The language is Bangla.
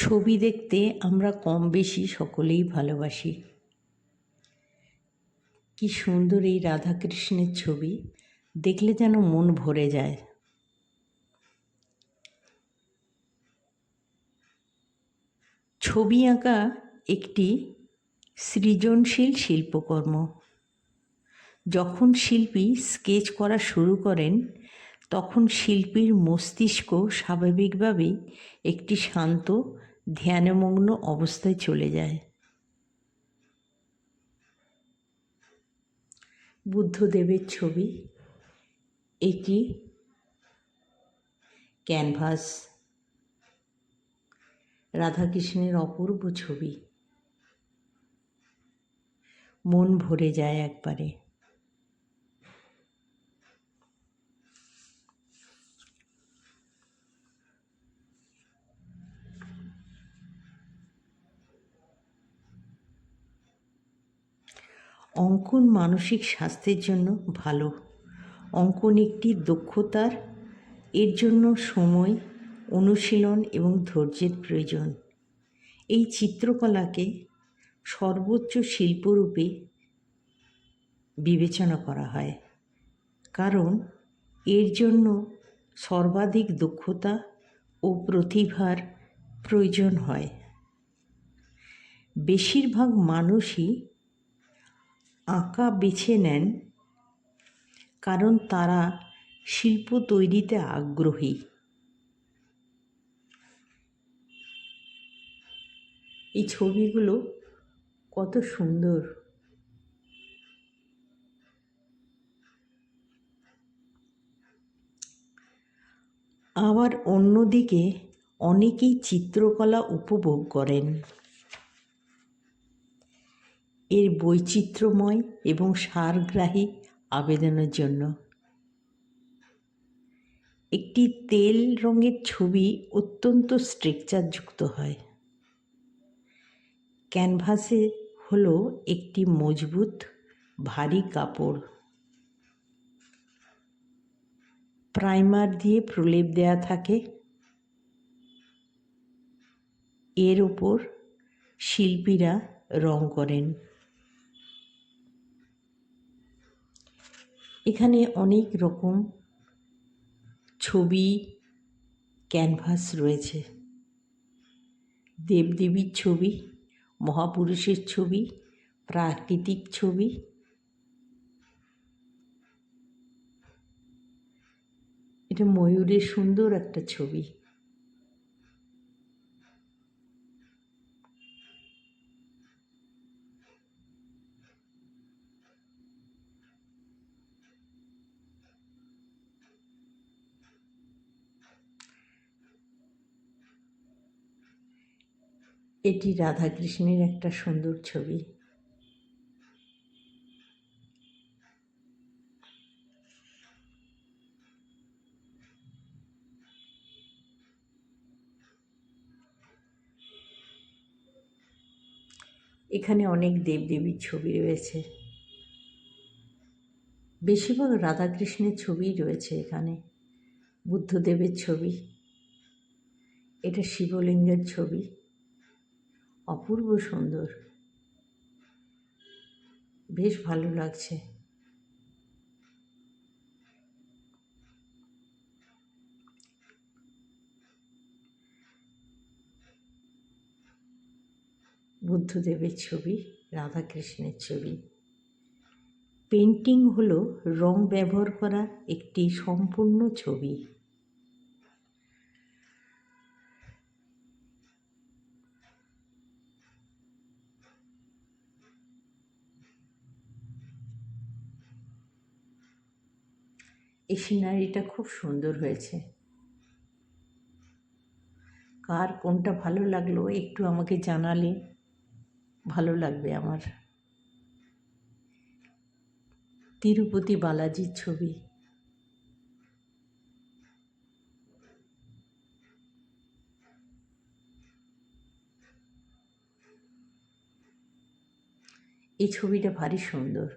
ছবি দেখতে আমরা কম বেশি সকলেই ভালোবাসি। কি সুন্দর এই রাধাকৃষ্ণের ছবি। দেখলে যেন মন ভরে যায়। ছবি আঁকা একটি সৃজনশীল শিল্পকর্ম। যখন শিল্পী স্কেচ করা শুরু করেন, তখন শিল্পীর মস্তিষ্ক স্বাভাবিকভাবেই একটি শান্ত ধ্যানমগ্ন অবস্থায় চলে যায়। বুদ্ধদেবের ছবি, এটি ক্যানভাস। রাধাকৃষ্ণের অপূর্ব ছবি। মন ভরে যায় একবারে। অঙ্কন মানসিক স্বাস্থ্যের জন্য ভালো। অঙ্কন একটি দক্ষতার, এর জন্য সময়, অনুশীলন এবং ধৈর্যের প্রয়োজন। এই চিত্রকলাকে সর্বোচ্চ শিল্পরূপে বিবেচনা করা হয়। কারণ এর জন্য সর্বাধিক দক্ষতা ও প্রতিভার প্রয়োজন হয়। বেশিরভাগ মানুষই আঁকা বেছে নেন কারণ তারা শিল্প তৈরিতে আগ্রহী। এই ছবিগুলো কত সুন্দর। আবার অন্যদিকে অনেকেই চিত্রকলা উপভোগ করেন। এর বৈচিত্র্যময় এবং সারগ্রাহী আবেদনের জন্য। একটি তেল রঙের ছবি অত্যন্ত স্ট্রেকচারযুক্ত হয়। ক্যানভাসে হলো একটি মজবুত, ভারী কাপড়। প্রাইমার দিয়ে প্রলেপ দেয়া থাকে। এর ওপর শিল্পীরা রং করেন। এখানে অনেক রকম ছবি, ক্যানভাস রয়েছে। দেবদেবীর ছবি, মহাপুরুষের ছবি, প্রাকৃতিক ছবি। এটা ময়ূরের সুন্দর একটা ছবি। এটি রাধাকৃষ্ণের একটা সুন্দর ছবি। এখানে অনেক দেবদেবীর ছবি রয়েছে। বেশিরভাগ রাধাকৃষ্ণের ছবিই রয়েছে এখানে। বুদ্ধদেবের ছবি। এটা শিবলিঙ্গের ছবি। অপূর্ব সুন্দর। বেশ ভালো লাগছে। বুদ্ধদেবের ছবি, রাধাকৃষ্ণের ছবি। পেন্টিং হলো রং ব্যবহার করা একটি সম্পূর্ণ ছবি। এই সিনারিটা খুব সুন্দর হয়েছে। কার কোনটা ভালো লাগল একটু আমাকে জানালে ভালো লাগবে আমার। তিরুপতি বালাজির ছবি। এই ছবিটা ভারী সুন্দর।